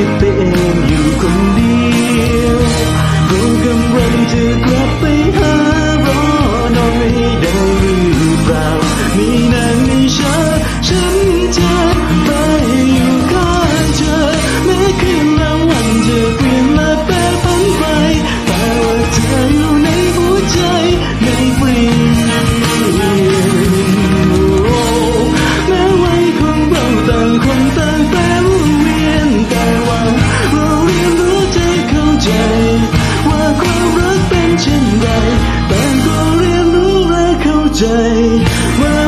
คิดไปเองอยู่คนเดียวรู้กำลังจะกลับไปหารอหน่อยได้หรือเปล่ามีนานมีช้าฉันจะ ช่นไรแต่ก็เรียนรู้และเข้าใจว่า